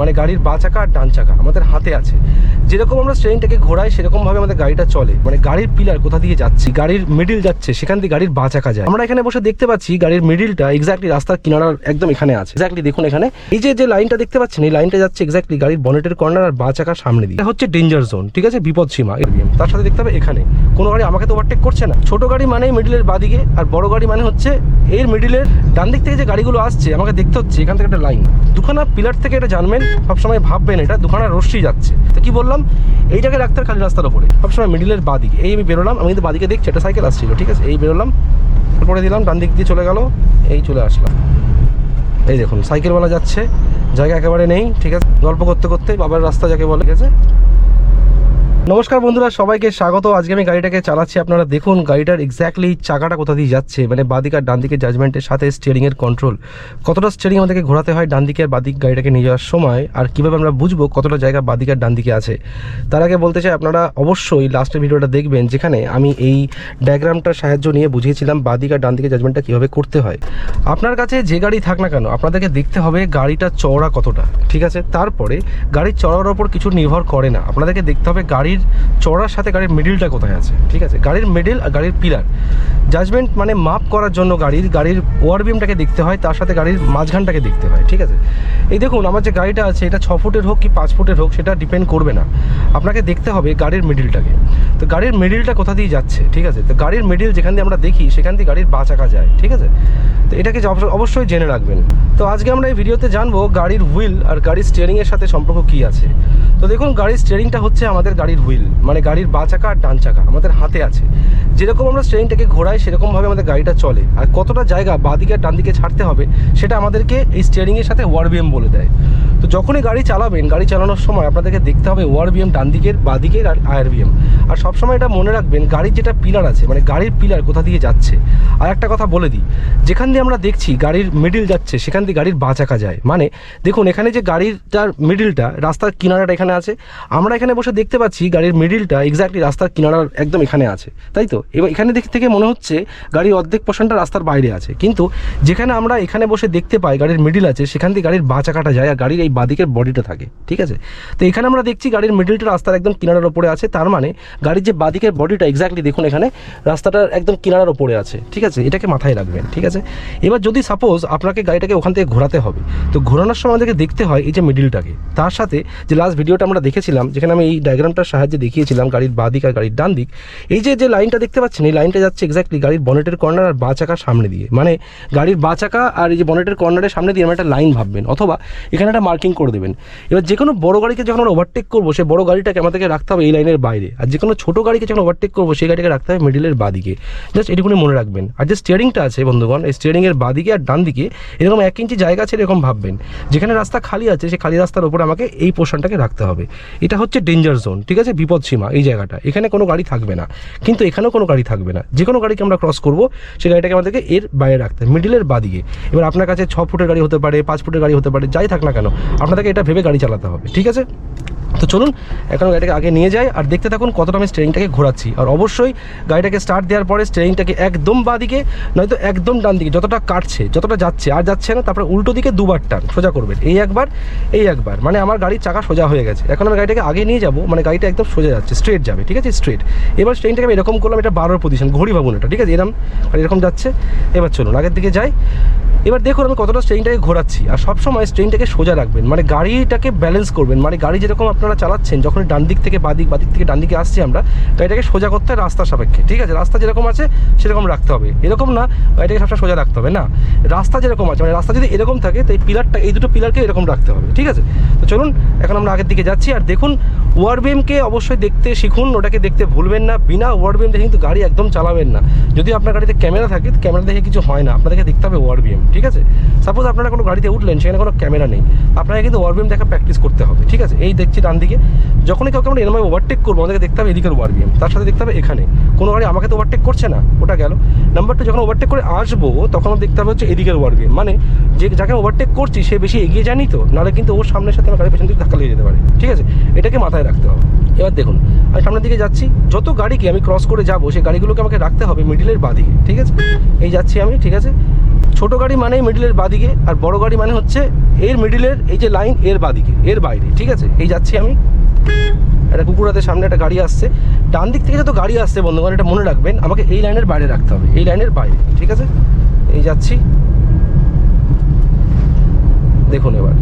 মানে গাড়ির বা চাকা আর ডান চাকা আমাদের হাতে আছে। যেরকম আমরা স্ট্রেনটাকে ঘোরাই, সেরকমভাবে আমাদের গাড়িটা চলে। মানে গাড়ির পিলার কোথা দিয়ে যাচ্ছে, গাড়ির মিডিল যাচ্ছে, সেখান দিয়ে গাড়ির বা চাকা যায়। আমরা এখানে বসে দেখতে পাচ্ছি গাড়ির মিডিলটা এক্স্যাক্টলি রাস্তার কিনারার একদম এখানে আছে। এক্স্যাক্টলি দেখুন এখানে। এই যে যে লাইনটা দেখতে পাচ্ছেন, এই লাইনটা যাচ্ছে এক্স্যাক্টলি গাড়ির বনেটের কর্নার আর বা চাকার সামনে দিয়ে। এটা হচ্ছে ডেঞ্জার জোন ঠিক আছে? বিপদ সীমা। তার সাথে দেখতে হবে এখানে। কোনো গাড়ি আমাকে তো ওভারটেক করছে না। ছোট গাড়ি মানেই মিডিলের বাদিকে আর বড় গাড়ি মানে হচ্ছে এর মিডিলের ডান দিক থেকে যে গাড়িগুলো আসছে, আমাকে দেখতে হচ্ছে এখান থেকে একটা লাইন দুখানা পিলার থেকে এটা জানবেন সবসময় ভাববেন এটা দুখানা রশ্মি যাচ্ছে। তো কি বললাম? এইটাকে ডাক্তার খালি রাস্তার ওপরে। সবসময় মিডিলের বাদিকে। এই আমি বেরোলাম, আমি কিন্তু বাদিকে দেখছি, একটা সাইকেল আসছিল, ঠিক আছে? এই বেরোলাম তারপরে দিলাম, ডান দিক দিয়ে চলে গেল, এই চলে আসলাম। এই দেখুন সাইকেলওয়ালা যাচ্ছে, জায়গা একেবারে নেই, ঠিক আছে? গল্প করতে করতে বাবার রাস্তা যাকে বলে গেছে নমস্কার বন্ধুরা, সবাইকে স্বাগত। আজকে আমি গাড়িটাকে চালাচ্ছি। আপনারা দেখুন, গাড়িটার এক্স্যাক্টলি চাকাটা কোথা দিয়ে যাচ্ছে। মানে বাদিক আর ডান দিকের জাজমেন্টের সাথে স্টিয়ারিংয়ের কন্ট্রোল কতটা স্টিয়ারিং আমাদেরকে ঘোরাতে হয় ডান দিকে আর বাদিক গাড়িটাকে নিয়ে যাওয়ার সময়? আর কীভাবে আমরা বুঝব কতটা জায়গা বাদিক আর ডান দিকে আছে? তার আগে বলতে চাই, আপনারা অবশ্যই লাস্টের ভিডিওটা দেখবেন, যেখানে আমি এই ডায়াগ্রামটার সাহায্য নিয়ে বুঝিয়েছিলাম বাদিক আর ডান দিকের জাজমেন্টটা কীভাবে করতে হয়। আপনার কাছে যে গাড়ি থাক না কেন, আপনাদেরকে দেখতে হবে গাড়িটা চওড়া কতটা, ঠিক আছে? তারপরে গাড়ির চড়ার ওপর কিছু নির্ভর করে না। আপনাদেরকে দেখতে হবে গাড়ির চড়ার সাথে গাড়ির মিডিলটা কোথায় আছে? ঠিক আছে? গাড়ির মিডিল আর গাড়ির পিলার জাজমেন্ট মানে মাপ করার জন্য গাড়ির গাড়ির ওয়ারবিমটাকে দেখতে হয়, তার সাথে গাড়ির মাঝখানটাকে দেখতে হয়, ঠিক আছে? এই দেখুন, আমার যে গাড়িটা আছে, এটা ছ ফুটের হোক কি পাঁচ ফুটের হোক, সেটা ডিপেন্ড করবে না। আপনাকে দেখতে হবে গাড়ির মিডিলটাকে তো গাড়ির মিডিলটা কোথা দিয়ে যাচ্ছে? ঠিক আছে? তো গাড়ির মিডিল যেখান দিয়ে আমরা দেখি, সেখান দিয়ে গাড়ির বা চাকা যায়, ঠিক আছে? তো এটাকে অবশ্যই জেনে রাখবেন। তো আজকে আমরা এই ভিডিওতে জানব গাড়ির হুইল আর গাড়ির স্টিয়ারিংয়ের সাথে সম্পর্ক কী আছে। তো দেখুন, গাড়ির স্টিয়ারিংটা হচ্ছে আমাদের গাড়ির হুইল মানে গাড়ির বা চাকা আর ডান চাকা, আমাদের হাতে আছে। যেরকম আমরা স্টিয়ারিংটাকে ঘোরাই সেরকমভাবে আমাদের গাড়িটা চলে। আর কতটা জায়গা বাদিকে আর ডান দিকে ছাড়তে হবে, সেটা আমাদেরকে এই স্টিয়ারিংয়ের সাথে ওয়ারবিএম বলে দেয়। তো যখনই গাড়ি চালাবেন, গাড়ি চালানোর সময় আপনাদেরকে দেখতে হবে ওয়ারবিএম ডান দিকের বাদিকের আর আয়ারবিএম। আর সবসময় এটা মনে রাখবেন, গাড়ির যেটা পিলার আছে মানে গাড়ির পিলার কোথা দিয়ে যাচ্ছে। আর একটা কথা বলে দিই, যেখান দিয়ে আমরা দেখছি গাড়ির মিডিল যাচ্ছে, সেখান দিয়ে গাড়ির বা চাকা যায়। মানে দেখুন, এখানে যে গাড়িটার মিডিলটা রাস্তার কিনারাটা এখানে আছে। আমরা এখানে বসে দেখতে পাচ্ছি গাড়ির মিডিলটা এক্স্যাক্টলি রাস্তার কিনারার একদম এখানে আছে, তাই তো? এবার এখানে দিক থেকে মনে হচ্ছে গাড়ির অর্ধেক পোর্শনটা রাস্তার বাইরে আছে। কিন্তু যেখানে আমরা এখানে বসে দেখতে পাই গাড়ির মিডিল আছে, সেখান দিয়ে গাড়ির বা চাকাটা যায় আর গাড়ির এই বাদিকের বডিটা থাকে, ঠিক আছে? তো এখানে আমরা দেখছি গাড়ির মিডিলটা রাস্তার একদম কিনারার ওপরে আছে, তার মানে গাড়ির যে বাদিকের বডিটা এক্স্যাক্টলি দেখুন এখানে রাস্তাটার একদম কিনারার ওপরে আছে, ঠিক আছে? এটাকে মাথায় রাখবেন, ঠিক আছে? এবার যদি সাপোজ আপনাকে গাড়িটাকে ওখান থেকে ঘোরাতে হবে, তো ঘোরানোর সময় আমাদেরকে দেখতে হয় এই যে মিডিলটাকে তার সাথে যে লাস্ট ভিডিওটা আমরা দেখেছিলাম, যেখানে আমি এই ডায়াগ্রামটার সাহায্যে দেখিয়েছিলাম গাড়ির বাঁ দিক আর গাড়ির ডান দিক, এই যে যে লাইনটা দেখতে পাচ্ছেন, এই লাইনটা যাচ্ছে এক্স্যাক্টলি গাড়ির বনেটের কর্নার আর বা সামনে দিয়ে। মানে গাড়ির বা চাকা আর এই যে বনেটের কর্নারের সামনে দিয়ে আমরা একটা লাইন ভাববেন, অথবা এখানে একটা মার্কিং করে দেবেন। এবার যে কোনো বড় গাড়িকে যখন আমরা ওভারটেক করব সেই বড় গাড়িটাকে আমাদেরকে রাখতে হবে এই লাইনের বাইরে। আর যে কোনো ছোটো গাড়িকে যখন ওভারটেক করব, সেই গাড়িকে রাখতে হবে মিডিলের বাদিকে। জাস্ট এটুকুনি মনে রাখবেন। আর যে স্টিয়ারিংটা আছে বন্ধুগণ, এই স্টিয়ারিংয়ের বাদিকে আর ডান দিকে এরকম এক ইঞ্চি জায়গা আছে এরকম ভাববেন। যেখানে রাস্তা খালি আছে সেই খালি রাস্তার উপরে আমাকে এই পোর্শনটাকে রাখতে হবে। এটা হচ্ছে ডেঞ্জার জোন ঠিক আছে? বিপদ সীমা এই জায়গাটা। এখানে কোনো গাড়ি থাকবে না। কিন্তু এখানেও কোনো গাড়ি থাকবে না। যে কোনো গাড়িকে আমরা ক্রস করব, সেই গাড়িটাকে আমাদেরকে এর বাইরে রাখতে হবে মিডিলের বাদিকে। এবার আপনার কাছে ছ ফুটের গাড়ি হতে পারে, পাঁচ ফুটের গাড়ি হতে পারে, যাই থাক না কেন, আপনাদেরকে এটা ভেবে গাড়ি চালাতে হবে, ঠিক আছে? তো চলুন, এখন গাড়িটাকে আগে নিয়ে যাই, আর দেখতে থাকুন কতটা আমি স্টেরিংটাকে ঘোরাচ্ছি। আর অবশ্যই গাড়িটাকে স্টার্ট দেওয়ার পরে স্টেরিংটাকে একদম বাঁ দিকে নয়তো একদম ডান দিকে যতটা কাটছে, যতটা যাচ্ছে, আর যাচ্ছে না, তারপরে উল্টো দিকে দুবার টান, সোজা করবেন, এই একবার এই একবার মানে আমার গাড়ির চাকা সোজা হয়ে গেছে। এখন আমি গাড়িটাকে আগে নিয়ে যাব মানে গাড়িটা একদম সোজা যাচ্ছে স্ট্রেট যাবে, ঠিক আছে স্ট্রেট এবার স্ট্রেনটাকে আমি এরকম করলাম, এটা বারোর পজিশন ঘড়ি ভাবুন এটা, ঠিক আছে? এরকম আর এরকম যাচ্ছে। এবার চলুন, আগের দিকে যাই। এবার দেখুন, আমি কতটা স্ট্রেনটাকে ঘোরাচ্ছি। আর সবসময় স্ট্রেনটাকে সোজা রাখবেন। মানে গাড়িটাকে ব্যালেন্স করবেন। মানে গাড়ি যেরকম আপনারা চালাচ্ছেন, যখন ডান দিক থেকে বাদিক বাদিক থেকে ডান দিকে আসছি আমরা গাড়িটাকে সোজা করতে হয় রাস্তা সাপেক্ষে, ঠিক আছে? রাস্তা যেরকম আছে, সেরকম রাখতে হবে। এরকম না গাড়িটাকে সবসময় সোজা রাখতে হবে, না? রাস্তা যেরকম আছে মানে রাস্তা যদি এরকম থাকে, তো এই পিলারটা এই দুটো পিলারকে এরকম রাখতে হবে, ঠিক আছে? তো চলুন, এখন আমরা আগের দিকে যাচ্ছি। আর দেখুন ওয়ারবিএমকে অবশ্যই দেখতে শিখুন, ওটাকে দেখতে ভুলবেন না। বিনা ওয়ারবিএম দেখে কিন্তু গাড়ি একদম চালাবেন না। যদি আপনার গাড়িতে ক্যামেরা থাকে ক্যামেরা দেখে কিছু হয় না। আপনাদেরকে দেখতে হবে ওয়ারবিএম ঠিক আছে? সাপোজ আপনারা কোনো গাড়িতে উঠলেন, সেখানে কোনো ক্যামেরা নেই। আপনাকে কিন্তু ওয়ারবিএম দেখা প্র্যাকটিস করতে হবে, ঠিক আছে? এই দেখছি ডান দিকে। যখনই কাউকে আমরা এরমভাবে ওভারটেক করব, আমাদেরকে দেখতে হবে এদিকের ওয়ারবিএম তার সাথে দেখতে হবে এখানে। কোনো গাড়ি আমাকে তো ওভারটেক করছে না, ওটা গেল। নাম্বার টু যখন ওভারটেক করে আসব, তখন দেখতে হবে হচ্ছে এদিকের ওয়ারবিএম মানে যে, যাকে ওভারটেক করছি, সে বেশি এগিয়ে জানি তো? নাহলে কিন্তু ওর সামনের সাথে আমার গাড়ির পেছন দিকে ধাক্কা লেগে যেতে পারে, ঠিক আছে? এটাকে মাথায় রাখতে হবে। এবার দেখুন, আমি সামনের দিকে যাচ্ছি, যত গাড়িকে আমি ক্রস করে যাব, সেই গাড়িগুলোকে আমাকে রাখতে হবে মিডিলের বাদিকে, ঠিক আছে? এই যাচ্ছি আমি, ঠিক আছে? ছোট গাড়ি মানেই মিডিলের বাদিকে, আর বড় গাড়ি মানে হচ্ছে এর মিডিলের এই যে লাইন এর বাদিকে, এর বাইরে, ঠিক আছে? এই যাচ্ছি আমি। একটা কুকুরাদের সামনে একটা গাড়ি আসছে। ডান দিক থেকে যত গাড়ি আসছে, বন্ধুগণ, এটা মনে রাখবেন, আমাকে এই লাইনের বাইরে রাখতে হবে, এই লাইনের বাইরে, ঠিক আছে? এই যাচ্ছি দেখুন এবার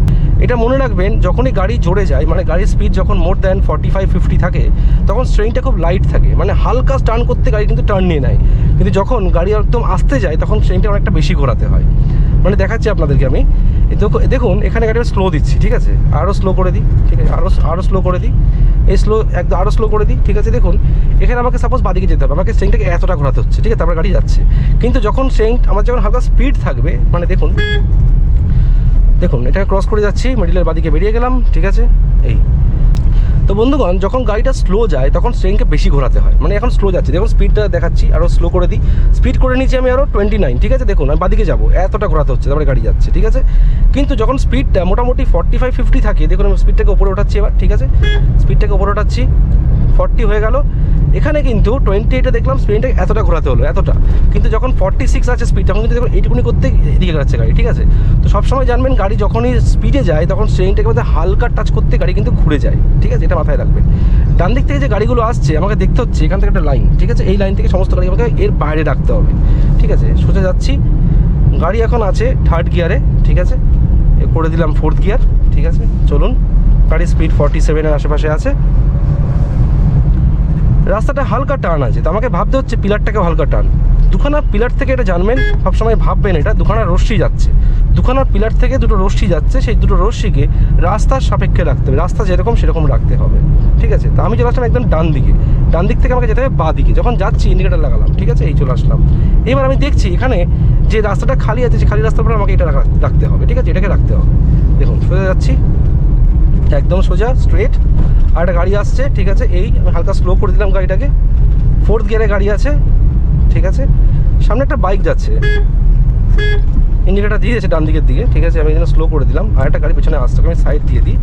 এটা মনে রাখবেন, যখনই গাড়ি জোরে যায় মানে গাড়ির স্পিড যখন more than forty five fifty থাকে, তখন স্ট্রেনটা খুব লাইট থাকে। মানে হালকা টার্ন করতে গাড়ি কিন্তু টার্ন নিয়ে নেয়। কিন্তু যখন গাড়ি একদম আসতে যায়, তখন স্ট্রেনটা অনেকটা বেশি ঘোরাতে হয়। মানে দেখাচ্ছি আপনাদেরকে আমি। দেখো- দেখুন, এখানে গাড়ি স্লো দিচ্ছি, ঠিক আছে? আরও স্লো করে দিই, ঠিক আছে? আরও আরও স্লো করে দিই। এই স্লো একদম আরও স্লো করে দিই, ঠিক আছে? দেখুন, এখানে আমাকে সাপোজ বাদিকে যেতে হবে। আমাকে স্ট্রেনটাকে এতটা ঘোরাতে হচ্ছে, ঠিক আছে? তারপরে গাড়ি যাচ্ছে। কিন্তু যখন স্ট্রেন আমার যখন হালকা স্পিড থাকবে মানে দেখুন দেখুন, এটা ক্রস করে যাচ্ছি মিডিলের বাদিকে বেরিয়ে গেলাম, ঠিক আছে? এই। তো বন্ধুগণ, যখন গাড়িটা স্লো যায়, তখন স্ট্রেনকে বেশি ঘোরাতে হয়। মানে এখন স্লো যাচ্ছে। দেখুন স্পিডটা দেখাচ্ছি আরও স্লো করে দিই। স্পিড করে নিচ্ছি আমি আরও টোয়েন্টি নাইন ঠিক আছে? দেখুন, আমি বাদিকে যাব। এতটা ঘোরাতে হচ্ছে, তারপরে গাড়ি যাচ্ছে, ঠিক আছে? কিন্তু যখন স্পিডটা মোটামুটি ফর্টি ফাইভ ফিফটি থাকে, দেখুন আমি স্পিডটাকে উপরে ওঠাচ্ছি এবার, ঠিক আছে? স্পিডটাকে উপরে ওঠাচ্ছি ফর্টি হয়ে গেল। এখানে কিন্তু টোয়েন্টি এইটে দেখলাম স্পিডটা এতটা ঘোরাতে হলো, এতটা। কিন্তু যখন ফর্টি সিক্স আছে স্পিড তখন কিন্তু এইটুকুনি করতে এদিকে যাচ্ছে গাড়ি, ঠিক আছে? তো সবসময় জানবেন গাড়ি যখনই স্পিডে যায়, তখন স্ট্রেনটাকে মধ্যে হালকা টাচ করতে গাড়ি কিন্তু ঘুরে যায়, ঠিক আছে? এটা মাথায় রাখবেন। ডান দিক থেকে যে গাড়িগুলো আসছে, আমাকে দেখতে হচ্ছে, এখান থেকে একটা লাইন ঠিক আছে? এই লাইন থেকে সমস্ত গাড়ি আমাকে এর বাইরে রাখতে হবে, ঠিক আছে? সোজা যাচ্ছি। গাড়ি এখন আছে থার্ড গিয়ারে ঠিক আছে? করে দিলাম ফোর্থ গিয়ার ঠিক আছে? চলুন গাড়ির স্পিড ফর্টি সেভেনের আশেপাশে আছে। রাস্তাটা হালকা টার্ন আছে। তো আমাকে ভাবতে হচ্ছে পিলারটাকেও হালকা টার্ন দুখানা পিলার থেকে এটা জানবেন, সবসময় ভাববেন এটা, দুখানা রশ্মি যাচ্ছে। দুখানা পিলার থেকে দুটো রশ্মি যাচ্ছে, সেই দুটো রশ্মিকে রাস্তার সাপেক্ষে রাখতে হবে। রাস্তা যেরকম সেরকম রাখতে হবে। ঠিক আছে? তো আমি চলে আসলাম একদম ডান দিকে। ডান দিক থেকে আমাকে যেতে হবে বা দিকে। যখন যাচ্ছি ইন্ডিকেটার লাগালাম। ঠিক আছে? এই চলে আসলাম। এবার আমি দেখছি এখানে যে রাস্তাটা খালি আছে, সেই খালি রাস্তার উপরে আমাকে এটা রাখা- রাখতে হবে। ঠিক আছে? এটাকে রাখতে হবে। দেখুন, সোজা যাচ্ছি। একদম সোজা স্ট্রেট আর একটা গাড়ি আসছে, ঠিক আছে, এই আমি হালকা স্লো করে দিলাম গাড়িটাকে। ফোর্থ গিয়ারে গাড়ি আছে, ঠিক আছে। সামনে একটা বাইক যাচ্ছে। ইন্ডিকেটার দিয়ে দিয়েছে ডান দিকের দিকে, ঠিক আছে, আমি এখানে স্লো করে দিলাম। আর একটা গাড়ি পেছনে ওকে আমি সাইড দিয়ে দিই।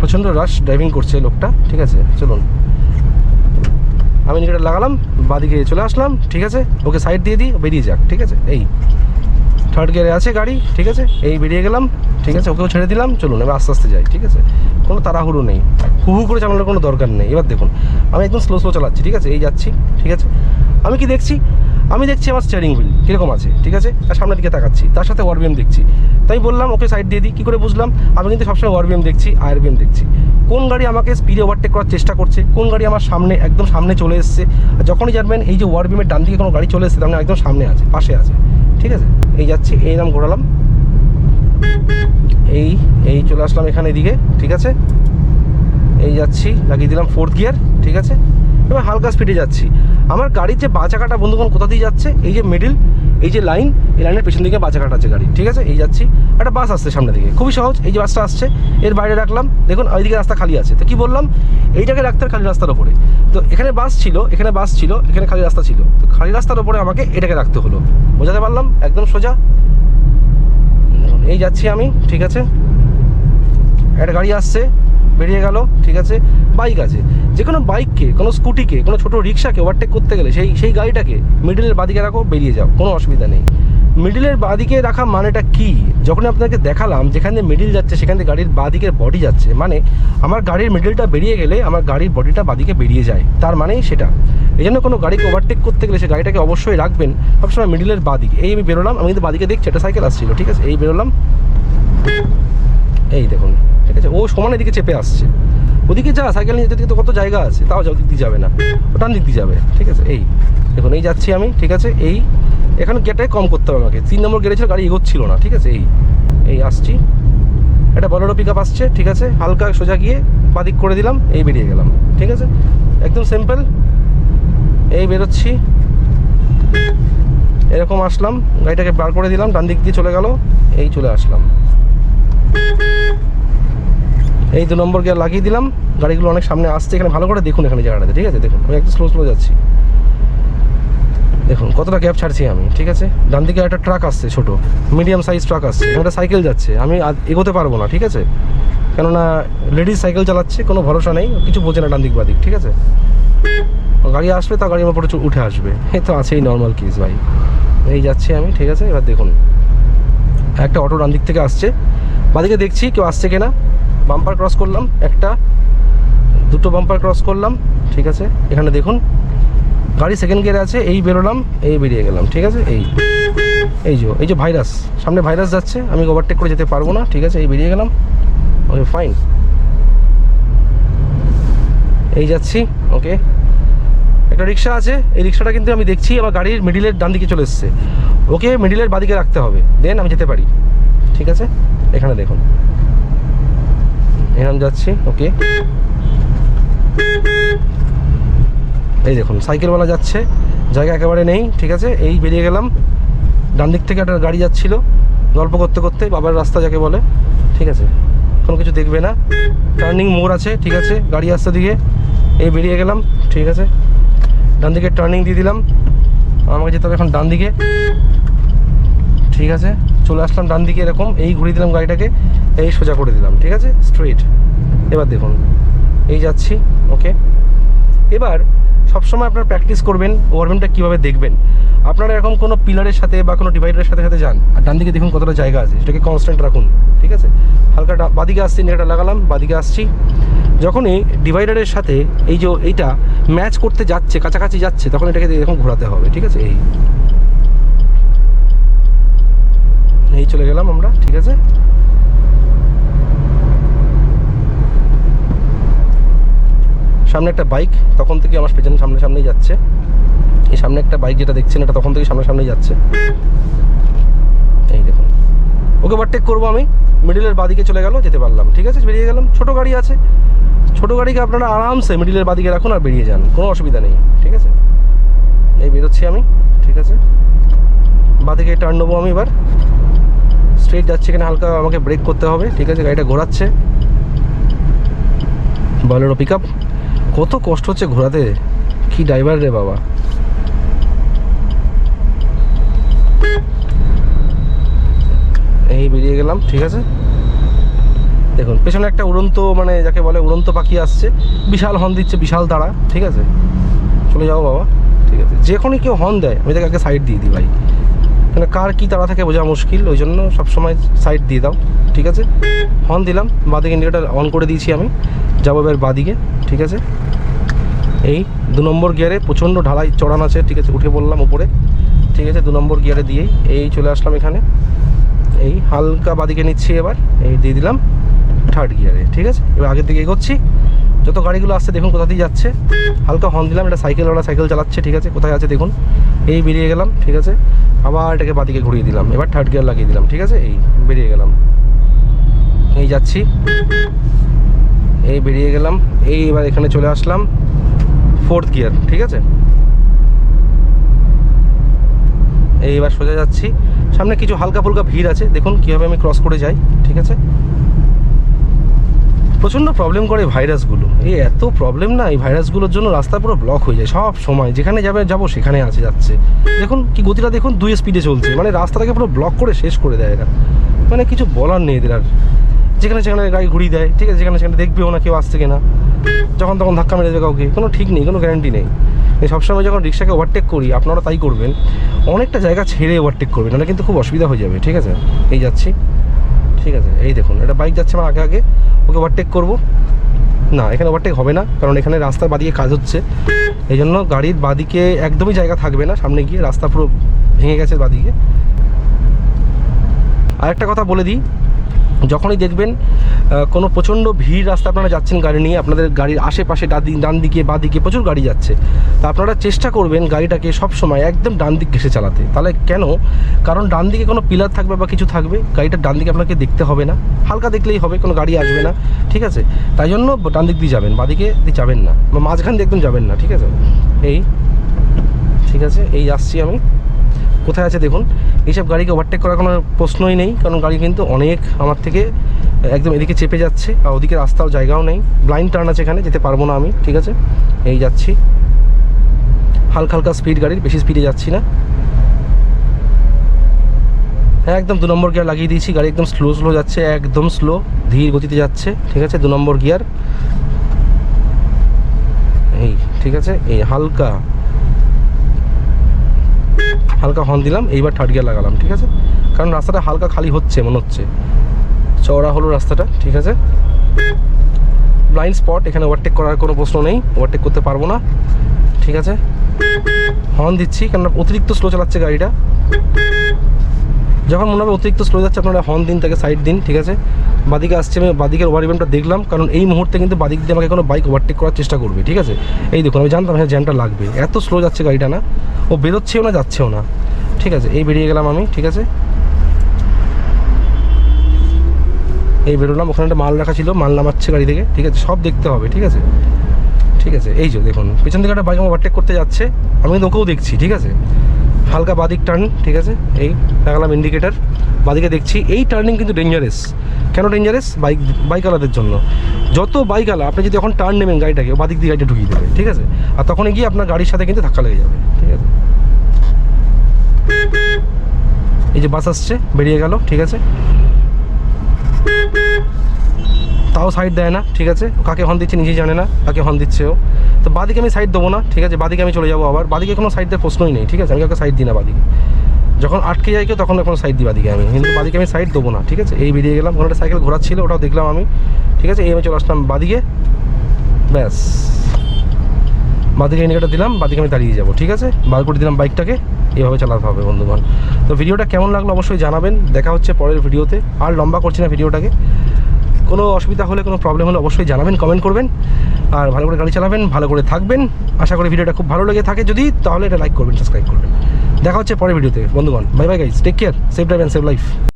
প্রচণ্ড রাশ ড্রাইভিং করছে লোকটা, ঠিক আছে, চলুন। আমি ইন্ডিকেটার লাগালাম, বাদিকে চলে আসলাম, ঠিক আছে, ওকে সাইড দিয়ে দিই, বেরিয়ে যাক, ঠিক আছে, এই। থার্ড গিয়ারে আছে গাড়ি, ঠিক আছে, এই বেরিয়ে গেলাম, ঠিক আছে, ওকেও ছেড়ে দিলাম, চলুন এবার আস্তে আস্তে যাই, ঠিক আছে। কোনো তাড়াহুড়ো নেই। হু হু করে চালানোর কোনো দরকার নেই। এবার দেখুন, আমি একদম স্লো স্লো চালাচ্ছি, ঠিক আছে? এই যাচ্ছি, ঠিক আছে? আমি কি দেখছি? আমি দেখছি আমার স্টিয়ারিং হুইল কীরকম আছে, ঠিক আছে? আর সামনের দিকে তাকাচ্ছি, তার সাথে ওয়ারবিএম দেখছি। তাই বললাম, ওকে সাইড দিয়ে দিই। কী করে বুঝলাম? আমি কিন্তু সবসময় ওয়ারবিএম দেখছি আয়ারবিএম দেখছি। কোন গাড়ি আমাকে স্পিডে ওভারটেক করার চেষ্টা করছে? কোন গাড়ি আমার সামনে, একদম সামনে চলে এসছে? আর যখনই জানবেন, এই যে ওয়ারবিএমের ডান দিকে কোনো গাড়ি চলে এসছে, তার মানে একদম সামনে আছে, পাশে আছে। ঠিক আছে? এই যাচ্ছি, এই নাম ঘোরালাম এই এই চলে আসলাম এখানে এদিকে, ঠিক আছে? এই যাচ্ছি, লাগিয়ে দিলাম ফোর্থ গিয়ার ঠিক আছে? এবার হালকা স্পিডে যাচ্ছি। আমার গাড়ির যে বাঁচাকাটা বন্ধুগণ কোথা দিয়ে যাচ্ছে? এই যে মিডিল এই যে লাইন এই লাইনের পেছন দিকে বাঁচাকাটা আছে গাড়ি, ঠিক আছে? এই যাচ্ছি। একটা বাস আসছে সামনে দিকে। খুবই সহজ, এই যে বাসটা আসছে, এর বাইরে রাখলাম। দেখুন, ওইদিকে রাস্তা খালি আছে। তো কি বললাম? এইটাকে রাখতে খালি রাস্তার ওপরে। তো এখানে বাস ছিল, এখানে বাস ছিল, এখানে খালি রাস্তা ছিল। তো খালি রাস্তার ওপরে আমাকে এটাকে রাখতে হলো। বোঝাতে পারলাম? একদম সোজা? এই যাচ্ছি আমি, ঠিক আছে? একটা গাড়ি আসছে, বেরিয়ে গেল, ঠিক আছে? বাইক আছে। যে কোনো বাইককে, কোনো স্কুটিকে, কোনো ছোটো রিক্সাকে ওভারটেক করতে গেলে সেই সেই গাড়িটাকে মিডিলের বাদিকে রাখো, বেরিয়ে যাও, কোনো অসুবিধা নেই। মিডিলের বাদিকে রাখা মানেটা কি? যখন আপনাকে দেখালাম যেখান মিডিল যাচ্ছে, সেখান থেকে গাড়ির বাদিকের বডি যাচ্ছে মানে আমার গাড়ির মিডিলটা বেরিয়ে গেলে আমার গাড়ির বডিটা বাদিকে বেরিয়ে যায়। তার মানেই সেটা। এই জন্য কোনো গাড়িকে ওভারটেক করতে গেলে সে গাড়িটাকে অবশ্যই রাখবেন। সবসময় মিডিলের বাদিকে। এই আমি বেরোলাম, আমি কিন্তু বাদিকে দেখছি, একটা সাইকেল আসছিল, ঠিক আছে? এই বেরোলাম। এই দেখুন, ঠিক আছে? ও সমানের দিকে চেপে আসছে। ওদিকে যা সাইকেল নিয়ে যেতে কত জায়গা আছে, তাও যাও দিক দিয়ে যাবে না। ওটান দিক দিয়ে যাবে, ঠিক আছে? এই দেখুন, এই যাচ্ছি আমি, ঠিক আছে? এই এখানে গেটে কম করতে হবে আমাকে। তিন নম্বর গেটে ছিল, গাড়ি এগোচ্ছিল না, ঠিক আছে? এই এই আসছি। একটা বড় পিক আসছে, ঠিক আছে? হালকা সোজা গিয়ে বাদিক করে দিলাম, এই বেরিয়ে গেলাম, ঠিক আছে? একদম সিম্পল এই বেরোচ্ছি। এরকম আসলাম, গাড়িটাকে বার করে দিলাম ডান দিক দিয়ে চলে গেল, এই চলে আসলাম। এই দু নম্বর গিয়ার লাগিয়ে দিলাম, গাড়িগুলো অনেক সামনে আসছে, এখানে ভালো করে দেখুন এখানে জায়গাটাতে, ঠিক আছে? দেখুন, আমি একটু স্লো স্লো যাচ্ছি। দেখুন, কতটা গ্যাপ ছাড়ছি আমি, ঠিক আছে? ডান দিকে একটা ট্রাক আসছে, ছোট। মিডিয়াম সাইজ ট্রাক আসছে। একটা সাইকেল যাচ্ছে। আমি এগোতে পারব না, ঠিক আছে? কেননা লেডিস সাইকেল চালাচ্ছে, কোনো ভরসা নেই, কিছু বোঝে না ডান দিক বাদিক ঠিক আছে? গাড়ি আসবে তা গাড়ির উপরে চু- উঠে আসবে। এই তো আছেই নর্মাল কেস ভাই। এই যাচ্ছি আমি, ঠিক আছে? এবার দেখুন। একটা অটো ডান দিক থেকে আসছে। বাদিকে দেখছি কেউ আসছে কিনা। বাম্পার ক্রস করলাম, একটা। দুটো বাম্পার ক্রস করলাম, ঠিক আছে? এখানে দেখুন। গাড়ি সেকেন্ড গিয়ারে আছে, এই বেরোলাম, এই বেরিয়ে গেলাম, ঠিক আছে? এই এই যে এই যে ভাইরাস সামনে ভাইরাস যাচ্ছে, আমি ওভারটেক করে যেতে পারব না, ঠিক আছে? এই বেরিয়ে গেলাম ওকে ফাইন এই যাচ্ছি ওকে একটা রিক্সা আছে, এই রিক্সাটা কিন্তু আমি দেখছি, আমার গাড়ির মিডিলের ডান দিকে চলে এসছে। ওকে মিডিলের বাদিকে রাখতে হবে দেন আমি যেতে পারি, ঠিক আছে? এখানে দেখুন। এখানে যাচ্ছি ওকে এই দেখুন, সাইকেলওয়ালা যাচ্ছে, জায়গা একেবারে নেই, ঠিক আছে? এই বেরিয়ে গেলাম ডান দিক থেকে একটা গাড়ি যাচ্ছিল, গল্প করতে করতে, বাবার রাস্তা যাকে বলে, ঠিক আছে? কোনো কিছু দেখবে না, টার্নিং মোড় আছে, ঠিক আছে? গাড়ি আসতে দিকে, এই বেরিয়ে গেলাম, ঠিক আছে? ডান দিকে টার্নিং দিয়ে দিলাম, আমাকে যেতে হবে এখন ডান দিকে ঠিক আছে? চলে আসলাম ডান দিকে এরকম, এই ঘুরিয়ে দিলাম গাড়িটাকে, এই সোজা করে দিলাম, ঠিক আছে? স্ট্রেট। এবার দেখুন, এই যাচ্ছি, ওকে? এবার সবসময় আপনার প্র্যাকটিস করবেন ওভারভিউটা কীভাবে দেখবেন। আপনারা এরকম কোনো পিলারের সাথে বা কোনো ডিভাইডারের সাথে সাথে যান, আর ডান দিকে দেখুন কতটা জায়গা আছে, সেটাকে কনস্ট্যান্ট রাখুন, ঠিক আছে? হালকা বাদিকে আসছি নেটা লাগালাম, বাদিকে আসছি। যখনই ডিভাইডারের সাথে এই যে এইটা ম্যাচ করতে যাচ্ছে, কাছাকাছি যাচ্ছে, তখন এটাকে এরকম ঘোরাতে হবে, ঠিক আছে? এই চলে গেলাম আমরা, ঠিক আছে? সামনে একটা বাইক, তখন থেকে আমার পেছনে সামনে সামনেই যাচ্ছে। এই সামনে একটা বাইক যেটা দেখছেন, এটা তখন থেকে সামনে সামনেই যাচ্ছে। এই দেখুন। ওকে ওভারটেক করব আমি। মিডিলের বাদিকে চলে গেল, যেতে পারলাম। ঠিক আছে, বেরিয়ে গেলাম। ছোট গাড়ি আছে। ছোট গাড়িকে আপনারা আরামসে মিডিলের বাদিকে রাখুন আর বেরিয়ে যান। কোনো অসুবিধা নেই। ঠিক আছে? এই বেরোচ্ছি আমি। ঠিক আছে? বাদিকে টার্ন নেব আমি এবার। স্ট্রেট যাচ্ছে এখানে হালকা আমাকে ব্রেক করতে হবে। ঠিক আছে, গাড়িটা ঘোরাচ্ছে। বলেরো পিক আপ কত কষ্ট হচ্ছে ঘোরাতে। কি ড্রাইভার রে বাবা। এই বেরিয়ে গেলাম, ঠিক আছে? দেখুন, পেছনে একটা উড়ন্ত মানে যাকে বলে উড়ন্ত পাখি আসছে, বিশাল হর্ন দিচ্ছে, বিশাল তারা, ঠিক আছে? চলে যাও বাবা, ঠিক আছে? যখনই কেউ হর্ন দেয়, আমি তাকে আগে সাইড দিয়ে দিই, ভাই। মানে কার কি তারা থাকে বোঝা মুশকিল, ওই জন্য সবসময় সাইড দিয়ে দাও, ঠিক আছে? হর্ন দিলাম, বাদিকে ইন্ডিকেটার অন করে দিয়েছি আমি, যাব এবার বাদিকে, ঠিক আছে? এই দু নম্বর গিয়ারে প্রচণ্ড ঢালাই, চড়ান আছে, ঠিক আছে, উঠে পড়লাম উপরে, ঠিক আছে, দু নম্বর গিয়ারে দিয়েই, এই চলে আসলাম এখানে। এই হালকা বাদিকে নিচ্ছি এবার, এই দিয়ে দিলাম থার্ড গিয়ারে ঠিক আছে? এবার আগের দিকে এগোচ্ছি যত গাড়িগুলো আসছে, দেখুন কোথা দিয়ে যাচ্ছে। হালকা হর্ন দিলাম এটা সাইকেলওয়ালা সাইকেল চালাচ্ছে, ঠিক আছে? কোথায় আছে দেখুন। এই বেরিয়ে গেলাম, ঠিক আছে? আবার এটাকে বাদিকে ঘুরিয়ে দিলাম। এবার থার্ড গিয়ার লাগিয়ে দিলাম, ঠিক আছে? এই বেরিয়ে গেলাম। এই যাচ্ছি। এই বেরিয়ে গেলাম। এই এবার এখানে চলে আসলাম ফোর্থ গিয়ার ঠিক আছে? এই এবার সোজা যাচ্ছি। সামনে কিছু হালকা ফুলকা ভিড় আছে। দেখুন কীভাবে আমি ক্রস করে যাই, ঠিক আছে? প্রচণ্ড প্রবলেম করে ভাইরাসগুলো এই এত প্রবলেম না, এই ভাইরাসগুলোর জন্য রাস্তা পুরো ব্লক হয়ে যায় সব সময়। যেখানে যাবে, যাব, সেখানে আছে যাচ্ছে। দেখুন কি গতিটা দেখুন, দুই স্পিডে চলছে। মানে রাস্তাটাকে পুরো ব্লক করে শেষ করে দেয় এরা। মানে কিছু বলার নেই এদের আর। যেখানে সেখানে গাড়ি ঘুরিয়ে দেয়, ঠিক আছে? যেখানে সেখানে দেখবেও না কেউ আসছে কিনা। যখন তখন ধাক্কা মেরে দেবে কাউকে। কোনো ঠিক নেই, কোনো গ্যারান্টি নেই। সবসময় যখন রিক্সাকে ওভারটেক করি, আপনারা তাই করবেন। অনেকটা জায়গা ছেড়ে ওভারটেক করবেন, নাহলে কিন্তু খুব অসুবিধা হয়ে যাবে, ঠিক আছে? এই যাচ্ছি। ঠিক আছে, এই দেখুন, এটা বাইক যাচ্ছে আমার আগে আগে, ওকে ওভারটেক করব। না, এখানে ওভারটেক হবে না, কারণ এখানে রাস্তার বাদিকে কাজ হচ্ছে। এই জন্য গাড়ির বাদিকে একদমই জায়গা থাকবে না, সামনে গিয়ে রাস্তা পুরো ভেঙে গেছে বাদিকে। আরেকটা কথা বলে দিই যখনই দেখবেন কোনো প্রচণ্ড ভিড় রাস্তা আপনারা যাচ্ছেন গাড়ি নিয়ে, আপনাদের গাড়ির আশেপাশে ডান দিকে বা দিকে প্রচুর গাড়ি যাচ্ছে, তা আপনারা চেষ্টা করবেন গাড়িটাকে সব সময় একদম ডান দিক ঘেসে চালাতে। তাহলে কেন? কারণ ডান দিকে কোনো পিলার থাকবে বা কিছু থাকবে গাড়িটা ডান দিকে আপনাকে দেখতে হবে না। হালকা দেখলেই হবে, কোনো গাড়ি আসবে না, ঠিক আছে? তাই জন্য ডান দিক দিয়ে যাবেন বাদিকে দিয়ে যাবেন না, বা মাঝখান দিয়ে একদম যাবেন না, ঠিক আছে? এই, ঠিক আছে? এই আসছি আমি। কোথায় আছে দেখুন। এইসব গাড়িকে ওভারটেক করার কোনো প্রশ্নই নেই, কারণ গাড়ি কিন্তু অনেক আমার থেকে একদম এদিকে চেপে যাচ্ছে, আর ওদিকে রাস্তাও জায়গাও নেই। ব্লাইন্ড টার্ন আছে এখানে, যেতে পারব না আমি, ঠিক আছে? এই যাচ্ছি। হালকা হালকা স্পিড গাড়ির, বেশি স্পিডে যাচ্ছি না। হ্যাঁ একদম দু নম্বর গিয়ার লাগিয়ে দিয়েছি, গাড়ি একদম স্লো স্লো যাচ্ছে, একদম স্লো ধীর গতিতে যাচ্ছে, ঠিক আছে? দু নম্বর গিয়ার এই, ঠিক আছে? এই হালকা হালকা হর্ন দিলাম, এইবার থার্ড গিয়ার লাগালাম, ঠিক আছে? কারণ রাস্তাটা হালকা খালি হচ্ছে, মনে হচ্ছে। চওড়া হলো রাস্তাটা, ঠিক আছে? ব্লাইন্ড স্পট এখানে ওভারটেক করার কোনো প্রশ্ন নেই ওভারটেক করতে পারব না, ঠিক আছে? হর্ন দিচ্ছি, কেননা অতিরিক্ত স্লো চালাচ্ছে গাড়িটা। যখন মনে হবে অতিরিক্ত স্লো যাচ্ছে, আপনারা হর্ন দিন, তাকে সাইড দিন, ঠিক আছে? বাদিকে আসছে আমি বাদিকের ইভেন্টটা দেখলাম, কারণ এই মুহূর্তে কিন্তু বাদিক দিয়ে আমাকে কোনো বাইক ওভারটেক করার চেষ্টা করবে, ঠিক আছে? এই দেখুন, আমি জানতাম হ্যাঁ জ্যামটা লাগবে। এত স্লো যাচ্ছে গাড়িটা না। ও বেরোচ্ছেও না, যাচ্ছেও না। ঠিক আছে, এই বেরিয়ে গেলাম আমি, ঠিক আছে? এই বেরোলাম, ওখানে একটা মাল রাখা ছিল, মাল নামাচ্ছে গাড়ি থেকে, ঠিক আছে? সব দেখতে হবে, ঠিক আছে? ঠিক আছে, এই যে দেখুন, পিছন থেকে একটা বাইক ওভারটেক করতে যাচ্ছে, আমি কিন্তু ওকেও দেখছি, ঠিক আছে? হালকা বাদিক টার্ন ঠিক আছে? এই লাগালাম ইন্ডিকেটার বাদিকে দেখছি, এই টার্নিং কিন্তু ডেঞ্জারাস কেন ডেঞ্জারাস বাইক বাইকওয়ালাদের জন্য। যত বাইকওয়ালা আপনি যদি এখন টার্ন নেবেন গাড়িটাকে বাদিক দিয়ে গাড়িটা ঢুকিয়ে দেবে, ঠিক আছে? আর তখন গিয়ে আপনার গাড়ির সাথে কিন্তু ধাক্কা লেগে যাবে, ঠিক আছে? এই যে বাস আসছে, বেরিয়ে গেল, ঠিক আছে? তাও সাইড দেয় না, ঠিক আছে? কাকে হর্ন দিচ্ছে নিজেই জানে না, কাকে হর্ন দিচ্ছে ও। তো বাদিকে আমি সাইড দেবো না, ঠিক আছে? বাদিকে আমি চলে যাব আবার। বাদিকে কোনো সাইড দেওয়ার প্রশ্নই নেই, ঠিক আছে? আমি কাউকে সাইড দিই না বাদিকে। যখন আটকে যাই কেউ, তখন এখন সাইড দিই বাদিকে আমি। কিন্তু বাদিকে আমি সাইড দেবো না, ঠিক আছে? এই বেরিয়ে গেলাম। ওখানে সাইকেল ঘোরাচ্ছিল, ওটাও দেখলাম আমি, ঠিক আছে? এই আমি চলে আসলাম বাদিকে। ব্যাস। বাদিকে ইন্ডিকেটার দিলাম, বাদিকে আমি দাঁড়িয়ে যাব, ঠিক আছে? বার করে দিলাম বাইকটাকে এভাবে চালাতে হবে, বন্ধুগণ। তো ভিডিওটা কেমন লাগল অবশ্যই জানাবেন। দেখা হচ্ছে পরের ভিডিওতে আর লম্বা করছি না ভিডিওটাকে কোনো অসুবিধা হলে, কোনো প্রবলেম হলে অবশ্যই জানাবেন কমেন্ট করবেন। আর ভালো করে গাড়ি চালাবেন, ভালো করে থাকবেন। আশা করি ভিডিওটা খুব ভালো লেগে থাকে। যদি, তাহলে এটা লাইক করবেন সাবস্ক্রাইব করবেন। দেখা হচ্ছে পরের ভিডিওতে। বন্ধুগণ bye bye guys take care safe drive and save life